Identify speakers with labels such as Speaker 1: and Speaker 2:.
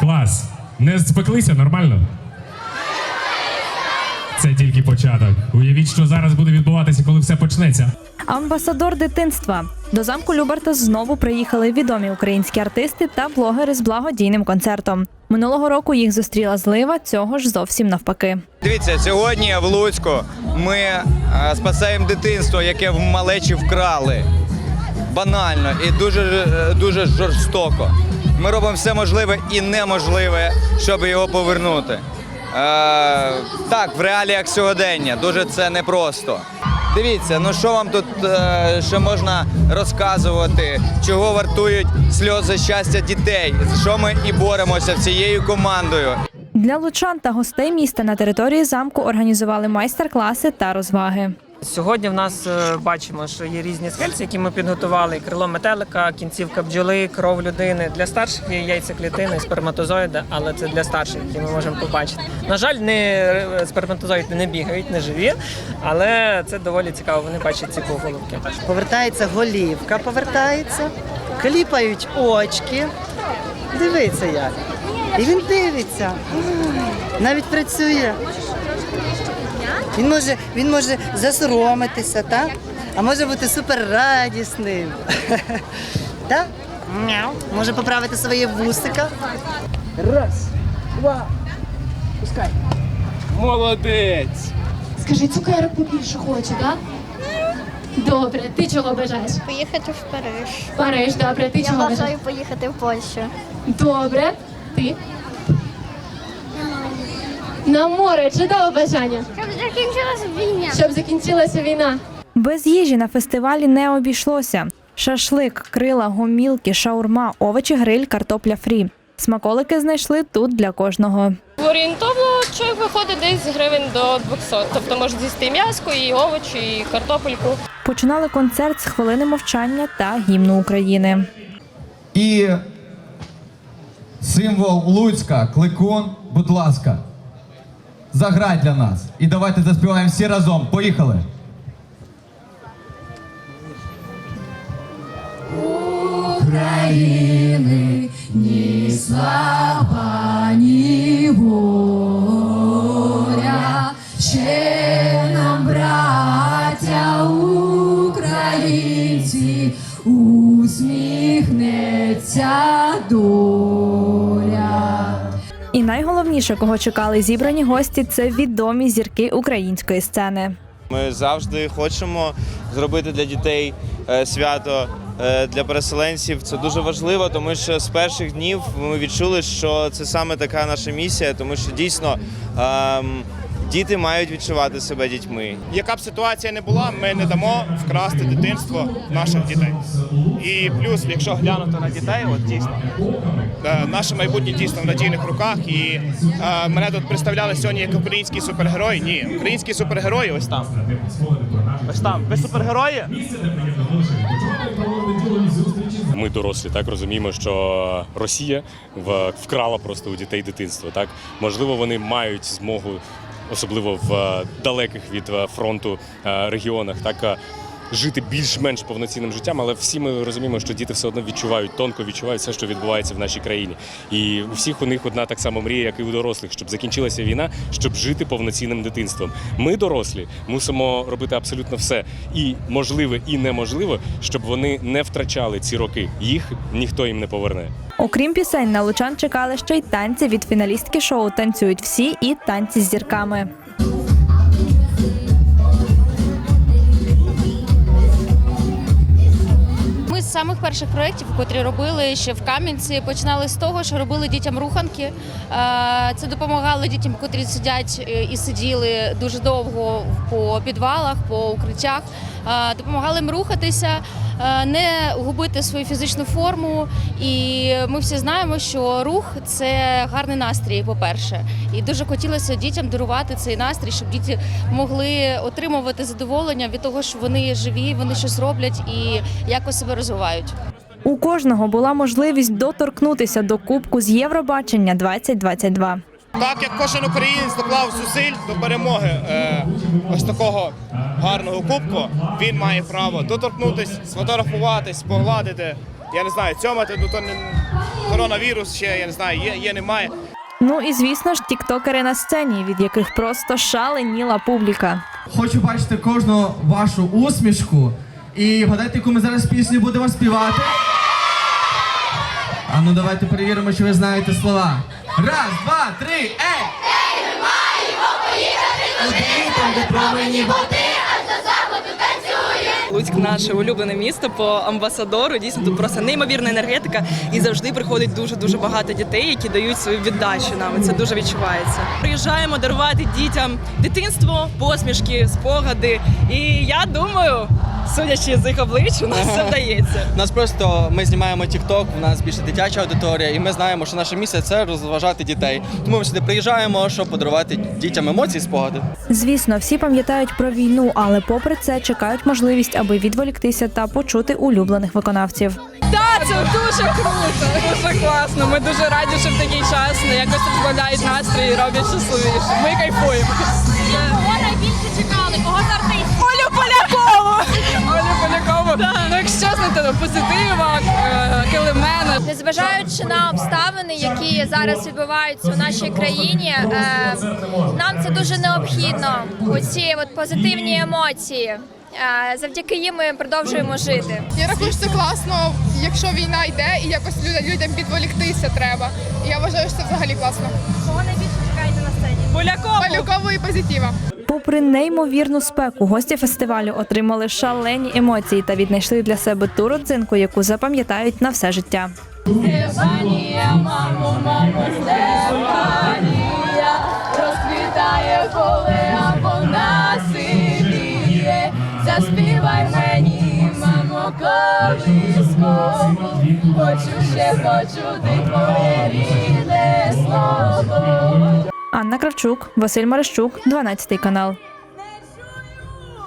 Speaker 1: Клас. Не спеклися, нормально? Це тільки початок. Уявіть, що зараз буде відбуватися, коли все почнеться.
Speaker 2: Амбасадор дитинства до замку Люберта знову приїхали відомі українські артисти та блогери з благодійним концертом. Минулого року їх зустріла злива, цього ж зовсім навпаки.
Speaker 3: Дивіться, сьогодні в Луцьку ми е, спасаємо дитинство, яке в малечі вкрали. Банально і дуже, е, дуже жорстоко. Ми робимо все можливе і неможливе, щоб його повернути. Е, так, в реаліях сьогодення дуже це непросто. Дивіться, ну що вам тут е, ще можна розказувати, чого вартують сльози щастя дітей? За що ми і боремося всією командою.
Speaker 2: Для лучан та гостей міста на території замку організували майстер-класи та розваги.
Speaker 4: Сьогодні в нас е, бачимо, що є різні скельці, які ми підготували: крило метелика, кінцівка бджоли, кров людини. Для старших є яйцеклітини, сперматозоїди, але це для старших, які ми можемо побачити. На жаль, не е, сперматозоїди не бігають, не живі, але це доволі цікаво. Вони бачать ці головки.
Speaker 5: Повертається голівка, повертається, кліпають очки. Дивиться як. І він дивиться. Навіть працює. Він може, він може засоромитися, так? А може бути суперрадісним. Так? Мяу. Може поправити своє вусика. Раз, два, пускай.
Speaker 6: Молодець!
Speaker 7: Скажи, цукерок побільше хоче, так? Добре, ти чого бажаєш?
Speaker 8: Поїхати в Париж.
Speaker 7: Париж, добре, ти
Speaker 8: Я
Speaker 7: чого бажаєш?
Speaker 8: бажаю поїхати в Польщу.
Speaker 7: Добре, ти? На море, чудове бажання,
Speaker 8: Щоб закінчилася війна.
Speaker 7: щоб закінчилася війна.
Speaker 2: Без їжі на фестивалі не обійшлося: шашлик, крила, гомілки, шаурма, овочі, гриль, картопля фрі. Смаколики знайшли тут для кожного.
Speaker 9: Орієнтовно чоловік виходить десь гривень до 200. Тобто може з'їсти і м'яско, і овочі, і картопельку.
Speaker 2: Починали концерт з хвилини мовчання та гімну України.
Speaker 10: І символ Луцька, кликун, будь ласка, заграй для нас. І давайте заспіваємо всі разом. Поїхали!
Speaker 7: України ні слава, ні воля, ще нам, браття українці, усміхнеться доля.
Speaker 2: Найголовніше, кого чекали зібрані гості, це відомі зірки української сцени.
Speaker 11: Ми завжди хочемо зробити для дітей е, свято е, для переселенців. Це дуже важливо, тому що з перших днів ми відчули, що це саме така наша місія, тому що дійсно ем, діти мають відчувати себе дітьми.
Speaker 6: Яка б ситуація не була, ми не дамо вкрасти дитинство наших дітей. І плюс, якщо глянути на дітей, от дійсно е, наше майбутнє дійсно в надійних руках. І е, мене тут представляли сьогодні як український супергерой. Ні, українські супергерої ось там. Ось там. Ви супергерої?
Speaker 12: Ми дорослі так розуміємо, що Росія вкрала просто у дітей дитинство. Так можливо, вони мають змогу, особливо в е, далеких від е, фронту е, регіонах, так жити більш-менш повноцінним життям, але всі ми розуміємо, що діти все одно відчувають, тонко відчувають все, що відбувається в нашій країні. І у всіх у них одна так само мрія, як і у дорослих, щоб закінчилася війна, щоб жити повноцінним дитинством. Ми, дорослі, мусимо робити абсолютно все і можливе, і неможливе, щоб вони не втрачали ці роки. Їх ніхто їм не поверне.
Speaker 2: Окрім пісень, на лучан чекали ще й танці від фіналістки шоу Танцюють всі і танці з зірками.
Speaker 9: З самих перших проєктів, котрі робили ще в Кам'янці, починали з того, що робили дітям руханки. Е, Це допомагало дітям, котрі сидять е, і сиділи дуже довго по підвалах, по укриттях. Допомагали їм рухатися, не губити свою фізичну форму. І ми всі знаємо, що рух це гарний настрій, по-перше. І дуже хотілося дітям дарувати цей настрій, щоб діти могли отримувати задоволення від того, що вони живі, вони щось роблять і якось себе розвивають.
Speaker 2: У кожного була можливість доторкнутися до кубку з Євробачення 2022.
Speaker 6: Так як кожен українець доклав зусиль до перемоги е, ось такого гарного кубку, він має право доторкнутись, сфотографуватись, погладити. Я не знаю, цьомати, ну то не коронавірус ще я не знаю, є, є, немає.
Speaker 2: Ну і звісно ж, тіктокери на сцені, від яких просто шаленіла публіка.
Speaker 10: Хочу бачити кожну вашу усмішку. І вгадайте, яку ми зараз пісню будемо співати. А ну давайте перевіримо, чи ви знаєте слова. Раз, два, три, ей!
Speaker 13: Луцьк наше улюблене місто по амбасадору. Дійсно, тут просто неймовірна енергетика, і завжди приходить дуже дуже багато дітей, які дають свою віддачу нам. Це дуже відчувається. Приїжджаємо дарувати дітям дитинство, посмішки, спогади. І я думаю, судячи з їх облич, у нас все вдається.
Speaker 14: У нас просто ми знімаємо TikTok, у нас більше дитяча аудиторія, і ми знаємо, що наша місія це розважати дітей. Тому ми сюди приїжджаємо, щоб подарувати дітям емоції, спогади.
Speaker 2: Звісно, всі пам'ятають про війну, але попри це чекають можливість, аби відволіктися та почути улюблених виконавців.
Speaker 13: Так, це дуже круто, дуже класно. Ми дуже раді, що в такий час якось розкладають настрій і роблять щасливіше. Ми кайфуємо. Якщо позитива, е, килимена.
Speaker 8: Незважаючи на обставини, які зараз відбуваються у нашій країні, е, нам це дуже необхідно. Оці от позитивні емоції. Е, Завдяки їм ми продовжуємо жити.
Speaker 7: Я рахую, що це класно, якщо війна йде і якось людям підволіктися треба. І я вважаю, що це взагалі класно.
Speaker 8: Кого найбільше чекаєте на сцені?
Speaker 13: Полякову!
Speaker 7: Малюково і позитива.
Speaker 2: Попри неймовірну спеку, гості фестивалю отримали шалені емоції та віднайшли для себе ту родзинку, яку запам'ятають на все життя.
Speaker 13: Стефанія, мамо, мамо, Стефанія, розквітає поле, а вона. Заспівай мені, мамо, колискову, хочу ще почути твоє слово.
Speaker 2: Анна Кравчук, Василь Марищук, 12 канал.